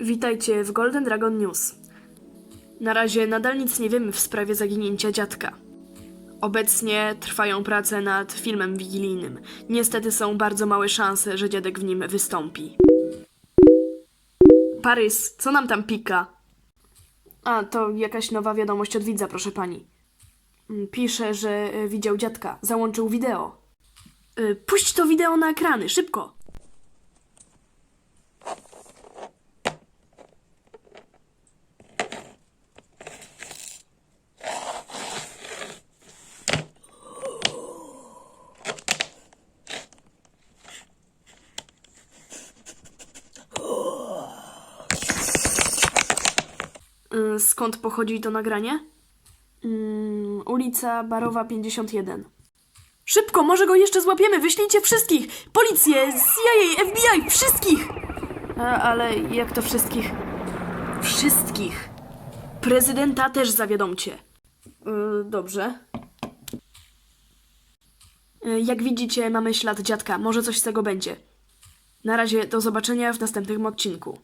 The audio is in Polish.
Witajcie w Golden Dragon News. Na razie nadal nic nie wiemy w sprawie zaginięcia dziadka. Obecnie trwają prace nad filmem wigilijnym. Niestety są bardzo małe szanse, że dziadek w nim wystąpi. Parys, co nam tam pika? A, to jakaś nowa wiadomość od widza, proszę pani. Mm, Pisze, że e, widział dziadka. Załączył wideo. E, Puść to wideo na ekrany, szybko! Skąd pochodzi to nagranie? Mm, ulica Barowa 51. Szybko, może go jeszcze złapiemy! Wyślijcie wszystkich! Policję, CIA, FBI, wszystkich! A, ale jak to wszystkich? Wszystkich! Prezydenta też zawiadomcie. Y, dobrze. Y, jak widzicie, mamy ślad dziadka. Może coś z tego będzie. Na razie do zobaczenia w następnym odcinku.